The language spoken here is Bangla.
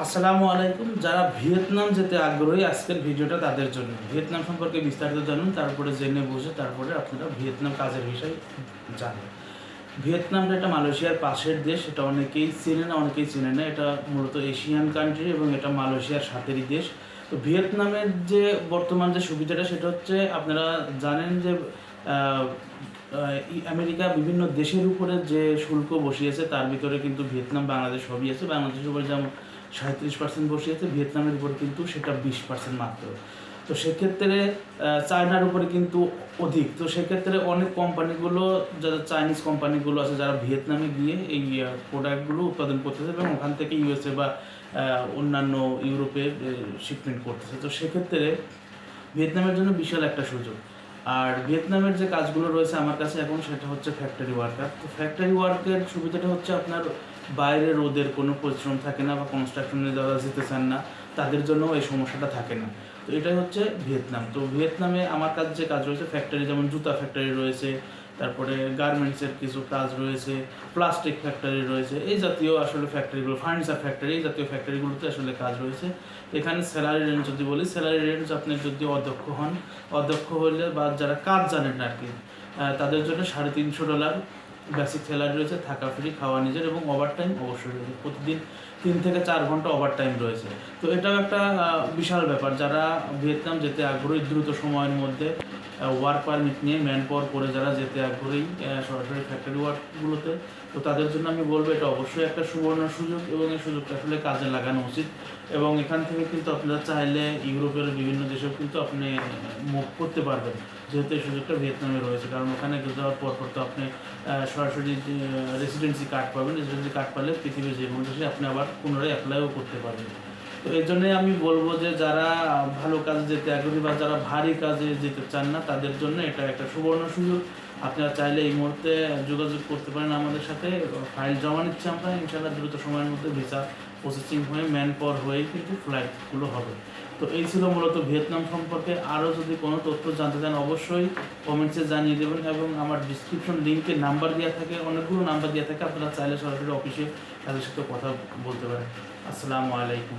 আসসালামু আলাইকুম। যারা ভিয়েতনাম যেতে আগ্রহী, আজকের ভিডিওটা তাদের জন্য। ভিয়েতনাম সম্পর্কে বিস্তারিত জানুন, তারপরে জেনে বুঝে, তারপরে আপনারা ভিয়েতনাম কাজের বিষয়ে জানেন। ভিয়েতনামটা একটা মালয়েশিয়ার পাশের দেশ, এটা অনেকেই চেনে না, অনেকেই চেনে না। এটা মূলত এশিয়ান কান্ট্রি এবং এটা মালয়েশিয়ার সাথেরই দেশ। তো ভিয়েতনামের যে বর্তমান যে সুবিধাটা, সেটা হচ্ছে আপনারা জানেন যে আমেরিকা বিভিন্ন দেশের উপরে যে শুল্ক বসিয়েছে, তার ভিতরে কিন্তু ভিয়েতনাম, বাংলাদেশ সবই আছে। বাংলাদেশের উপরে যেমন সাঁত্রিশ পার্সেন্ট বসিয়েছে, ভিয়েতনামের উপর কিন্তু সেটা বিশ পার্সেন্ট মাত্র। তো সেক্ষেত্রে চায়নার উপরে কিন্তু অধিক। তো সেক্ষেত্রে অনেক কোম্পানিগুলো, যারা চাইনিজ কোম্পানিগুলো আছে, যারা ভিয়েতনামে গিয়ে এই প্রোডাক্টগুলো উৎপাদন করতেছে এবং ওখান থেকে ইউএসএ বা অন্যান্য ইউরোপে শিপমেন্ট করতেছে। তো সেক্ষেত্রে ভিয়েতনামের জন্য বিশাল একটা সুযোগ। আর ভিয়েতনামের যে কাজগুলো রয়েছে আমার কাছে এখন, সেটা হচ্ছে ফ্যাক্টরি ওয়ার্কার তো ফ্যাক্টরি ওয়ার্কের সুবিধাটা হচ্ছে আপনার বাইরে রোদের কোনো পরিশ্রম থাকে না বা কনস্ট্রাকশনে যারা যেতে চান না, তাদের জন্য এই সমস্যাটা থাকে না। তো এটাই হচ্ছে ভিয়েতনাম। তো ভিয়েতনামে আমার কাজ যে কাজ রয়েছে ফ্যাক্টরি যেমন জুতা ফ্যাক্টরি রয়েছে, তারপরে গার্মেন্টসের কিছু কাজ রয়েছে প্লাস্টিক ফ্যাক্টরি রয়েছে, এই জাতীয় আসলে ফ্যাক্টরিগুলো ফার্নিচার ফ্যাক্টরি এই জাতীয় ফ্যাক্টরিগুলোতে আসলে কাজ রয়েছে। এখানে স্যালারি রেঞ্জ যদি বলি স্যালারি রেঞ্জ আপনি যদি অধ্যক্ষ হন, অধ্যক্ষ হলে বা যারা কাজ জানেন আর কি তাদের জন্য সাড়ে তিনশো ডলার বেসিক স্যালারি রয়েছে, থাকা ফ্রি খাওয়া নিজের এবং ওভার টাইম অবশ্যই রয়েছে। প্রতিদিন তিন থেকে চার ঘণ্টা ওভার টাইম রয়েছে। তো এটাও একটা বিশাল ব্যাপার। যারা ভিয়েতনাম যেতে আগ্রহী, দ্রুত সময়ের মধ্যে ওয়ার্ক পারমিট নিয়ে ম্যান পাওয়ার করে যারা যেতে আগ্রহী সরাসরি ফ্যাক্টরি ওয়ার্কগুলোতে তো তাদের জন্য আমি বলব এটা অবশ্যই একটা সুবর্ণ সুযোগ এবং এই সুযোগটা আসলে কাজে লাগানো উচিত। এবং এখান থেকে কিন্তু আপনারা চাইলে ইউরোপের বিভিন্ন দেশেও কিন্তু আপনি মুভ করতে পারবেন। যেহেতু এই সুযোগটা ভিয়েতনামে রয়েছে, কারণ ওখানে যাওয়ার পর পর তো আপনি সরাসরি রেসিডেন্সি কার্ড পাবেন। রেসিডেন্সি কার্ড পালে পৃথিবীর যে কোনো দেশে আপনি আবার পুনরায় অ্যাপ্লাইও করতে পারবেন। তো এর জন্যই আমি বলব যে যারা ভালো কাজে যেতে আগ্রহী বা যারা ভারী কাজে যেতে চান না, তাদের জন্য এটা একটা সুবর্ণ সুযোগ। আপনারা চাইলে এই মুহূর্তে যোগাযোগ করতে পারেন আমাদের সাথে। ফাইল জমা নিচ্ছে আমরা। ইনশাআল্লাহ দ্রুত সময়ের মধ্যে ভিসা প্রসেসিং হয়ে ম্যান পাওয়ার হয়েই কিন্তু ফ্লাইটগুলো হবে। তো এই ছিল মূলত ভিয়েতনাম সম্পর্কে। আরও যদি কোনো তথ্য জানতে চান, অবশ্যই কমেন্টসে জানিয়ে দেবেন এবং আমার ডিসক্রিপশন লিঙ্কে নাম্বার দেওয়া থাকে, অনেকগুলো নাম্বার দেওয়া থাকে, আপনারা চাইলে সরাসরি অফিসে তাদের সাথে কথা বলতে পারেন। আসসালামু আলাইকুম।